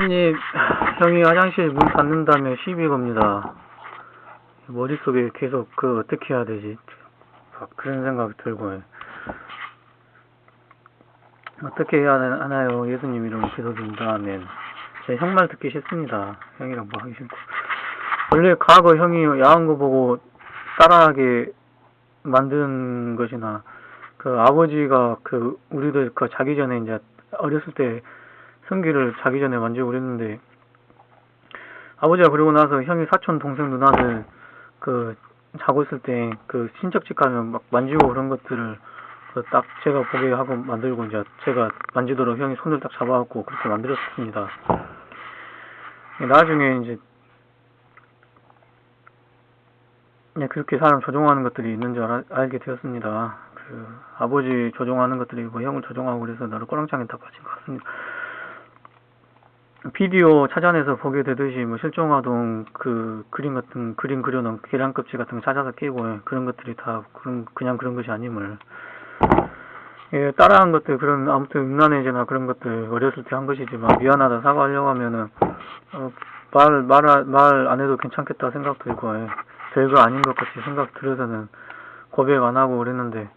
아니, 형이 화장실 문 닫는다면 시비 겁니다. 머릿속에 계속 그 어떻게 해야 되지? 막 그런 생각이 들고 요 어떻게 해야 하나- 하나요? 예수님 이름 기도드린다 하면 제형 말 듣기 싫습니다. 형이랑 뭐 하기 싫고 원래 과거 형이 야한 거 보고 따라하게 만든 것이나 그 아버지가 그 우리들 그 자기 전에 이제 어렸을 때 성기를 자기 전에 만지고 그랬는데 아버지가 그러고 나서 형이 사촌 동생 누나들 그 자고 있을 때 그 친척집 가면 막 만지고 그런 것들을 그 딱 제가 보게 하고 만들고 이제 제가 만지도록 형이 손을 딱 잡아갖고 그렇게 만들었습니다. 나중에 이제 네, 그렇게 사람 조종하는 것들이 있는 줄 알, 알게 되었습니다. 그 아버지 조종하는 것들이 뭐 형을 조종하고 그래서 나를 꼬랑장에 다 빠진 것 같습니다. 비디오 찾아내서 보게 되듯이 뭐 실종아동 그 그림 같은 그림 그려놓은 계란 껍질 같은 거 찾아서 끼고 그런 것들이 다 그런 그냥 그런 것이 아님을. 예, 따라한 것들 그런 아무튼 음란해제나 그런 것들 어렸을 때 한 것이지만 미안하다 사과하려고 하면은 어, 말 말 말 안 해도 괜찮겠다 생각 들고 예, 별거 아닌 것 같이 생각 들어서는 고백 안 하고 그랬는데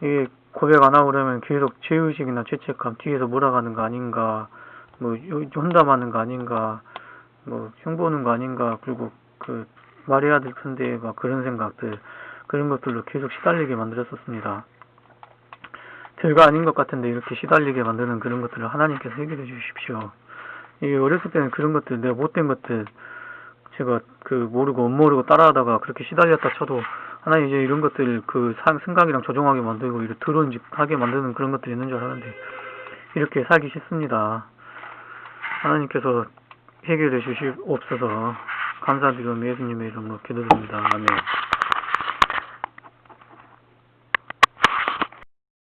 이게 고백 안 하고 그러면 계속 죄의식이나 죄책감 뒤에서 몰아가는 거 아닌가 뭐 요- 혼담하는 거 아닌가 뭐 흉보는 거 아닌가 그리고 그 말해야 될 텐데 막 그런 생각들 그런 것들로 계속 시달리게 만들었었습니다. 별거 아닌 것 같은데 이렇게 시달리게 만드는 그런 것들을 하나님께서 해결해 주십시오. 이 어렸을 때는 그런 것들 내가 못된 것들 제가 그 모르고 못 모르고 따라하다가 그렇게 시달렸다 쳐도 하나님 이제 이런 것들 그 상- 생각이랑 조종하게 만들고 이렇게 더러운 짓 하게 만드는 그런 것들이 있는 줄 알았는데 이렇게 살기 싫습니다. 하나님께서 해결해 주시옵소서 감사드리며 예수님의 이름으로 기도드립니다. 아멘.